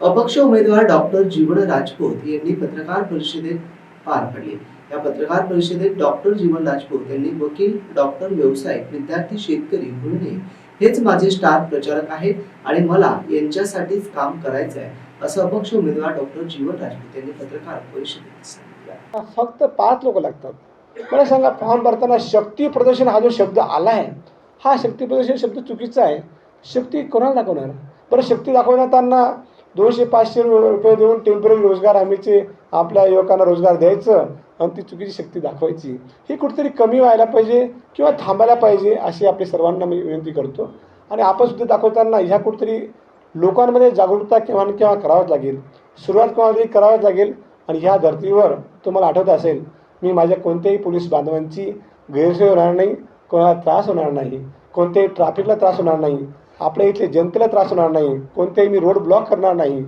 अपक्ष उमेदवार डॉक्टर जीवन राजपूत यांनी पत्रकार परिषदेत पार पडली. या पत्रकार परिषदेत डॉक्टर जीवन राजपूत यांनी वकील डॉक्टर व्यावसायिक विद्यार्थी शेतकरी गृहिणी हेच माझे स्टार प्रचारक आहेत आणि मला यांच्यासाठीच काम करायचं आहे असं अपक्ष उमेदवार डॉक्टर जीवन राजपूत यांनी पत्रकार परिषदेत सांगितलं. फक्त पाच लोक लागतात. मला सांगा फॉर्म भरताना शक्ती प्रदर्शन हा जो शब्द आला आहे हा शक्ती प्रदर्शन शब्द चुकीचा आहे. शक्ती कोणाला दाखवणार? बरं शक्ती दाखवण्यात त्यांना दोनशे पाचशे रुपये देऊन टेंपररी रोजगार हमीचे आपल्या युवकांना रोजगार द्यायचं आणि ती चुकीची शक्ती दाखवायची. ही कुठेतरी कमी व्हायला पाहिजे किंवा थांबायला पाहिजे अशी आपली सर्वांना मी विनंती करतो. आणि आपण सुद्धा दाखवताना ह्या कुठेतरी लोकांमध्ये जागरूकता केव्हा केव्हा करावंच लागेल. सुरुवात कोणाला तरी करावंच लागेल आणि ह्या धर्तीवर तुम्हाला आठवत असेल मी माझ्या कोणत्याही पोलीस बांधवांची गैरसोय होणार नाही कोणाला त्रास होणार नाही कोणत्याही ट्रॅफिकला त्रास होणार नाही. आपल्या इथले जनतेला त्रास होणार नाही कोणतेही मी रोड ब्लॉक करणार नाही.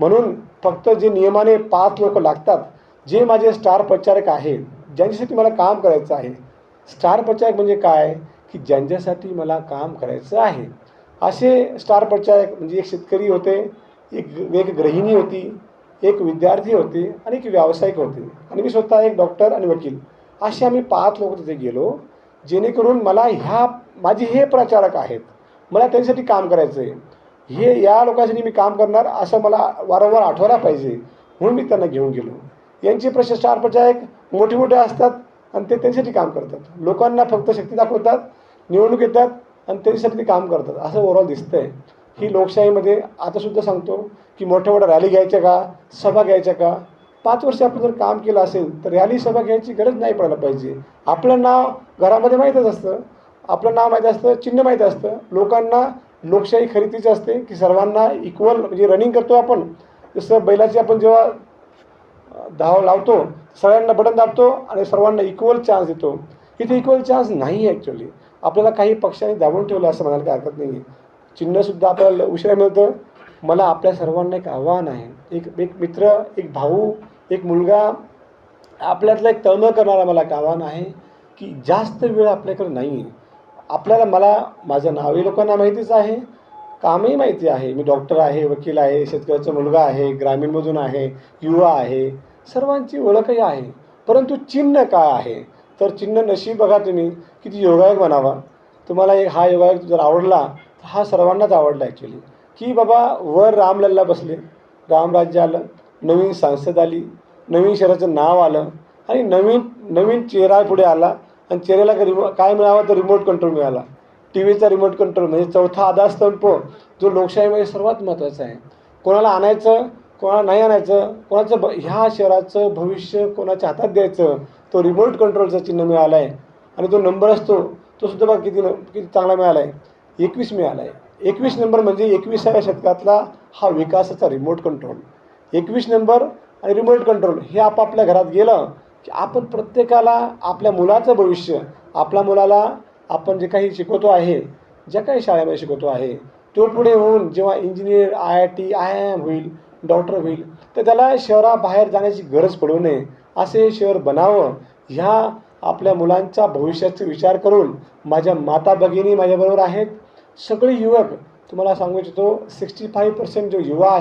म्हणून फक्त जे नियमाने पाच लोक लागतात जे माझे स्टार प्रचारक आहेत ज्यांच्यासाठी मला काम करायचं आहे. स्टार प्रचारक म्हणजे काय? की ज्यांच्यासाठी मला काम करायचं आहे. असे स्टार प्रचारक म्हणजे एक शेतकरी होते एक एक गृहिणी होती एक विद्यार्थी होते आणि एक व्यावसायिक होते. आणि मी स्वतः एक डॉक्टर आणि वकील. असे आम्ही पाच लोक तिथे गेलो जेणेकरून मला ह्या माझे हे प्रचारक आहेत. मला त्यांच्यासाठी काम करायचं आहे हे या लोकांसाठी मी काम करणार असं मला वारंवार आठवायला पाहिजे. म्हणून मी त्यांना घेऊन गेलो. यांचे प्रश्न स्टार प्रचारक मोठे मोठे असतात आणि ते त्यांच्यासाठी काम करतात. लोकांना फक्त शक्ती दाखवतात निवडणूक येतात आणि त्यांच्यासाठी ते काम करतात. असं ओव्हरऑल दिसतंय. ही लोकशाहीमध्ये आतासुद्धा सांगतो की मोठ्या मोठ्या रॅली घ्यायच्या का? सभा घ्यायच्या का? पाच वर्ष आपण जर काम केलं असेल तर रॅली सभा घ्यायची गरज नाही पडायला पाहिजे. आपलं नाव घरामध्ये माहीतच असतं. आपलं नाव माहीत असतं चिन्ह माहीत असतं. लोकांना लोकशाही खरेदीची असते की सर्वांना इक्वल म्हणजे रनिंग करतो आपण. जसं बैलाची आपण जेव्हा धाव लावतो सगळ्यांना बटन दाबतो आणि सर्वांना इक्वल चान्स देतो. इथे इक्वल चान्स नाही आहे ॲक्च्युली आपल्याला काही पक्षाने दाबून ठेवलं असं म्हणायला काही हरकत नाही आहे चिन्हसुद्धा आपल्याला उशिरा मिळतं. मला आपल्या सर्वांना एक आव्हान आहे. एक एक मित्र एक भाऊ एक मुलगा आपल्यातला एक तळमळ करणारा मला एक आव्हान आहे की जास्त वेळ आपल्याकडे नाही आहे आपल्याला मला माझं नावही लोकांना माहितीच आहे. कामही माहिती आहे. मी डॉक्टर आहे वकील आहे शेतकऱ्याचा मुलगा आहे ग्रामीणमधून आहे युवा आहे सर्वांची ओळखही आहे. परंतु चिन्ह काय आहे? तर चिन्ह नशीब बघा तुम्ही किती योगायोग बनावा तुम्हाला एक हा योगायोग जर आवडला तर हा सर्वांनाच आवडला ॲक्च्युली की बाबा वर रामलल्ला बसले. रामराज्य आलं नवीन सांसद आली नवीन शहराचं नाव आलं आणि नवीन नवीन चेहरा पुढे आला आणि चेहऱ्याला काय रिमो काय मिळावा तर रिमोट कंट्रोल मिळाला. टी व्हीचा रिमोट कंट्रोल म्हणजे चौथा आधारस्तंभ जो लोकशाहीमध्ये सर्वात महत्त्वाचा आहे. कोणाला आणायचं कोणाला नाही आणायचं कोणाचं ब ह्या शहराचं भविष्य कोणाच्या हातात द्यायचं तो रिमोट कंट्रोलचं चिन्ह मिळालं आहे आणि तो नंबर असतो तो सुद्धा बघा किती न किती चांगला मिळाला आहे एकवीस मिळाला आहे एकवीस नंबर म्हणजे एकविसाव्या शतकातला हा विकासाचा रिमोट कंट्रोल एकवीस नंबर आणि रिमोट कंट्रोल हे आपापल्या घरात गेलं की आपण प्रत्येकाला आपल्या मुलाचं भविष्य आपल्या मुलाला आपण जे काही शिकवतो आहे ज्या काही शाळेमध्ये शिकवतो आहे तो पुढे होऊन जेव्हा engineer I I T I I M होईल डॉक्टर होईल तर त्याला शहराबाहेर जाण्याची गरज पडू नये. असे शहर बनावं ह्या आपल्या मुलांच्या भविष्याचा विचार करून माझ्या माता भगिनी माझ्याबरोबर आहेत. सगळे युवक तुम्हाला सांगू इच्छितो सिक्स्टी फाईव्ह पर्सेंट जो युवा आहे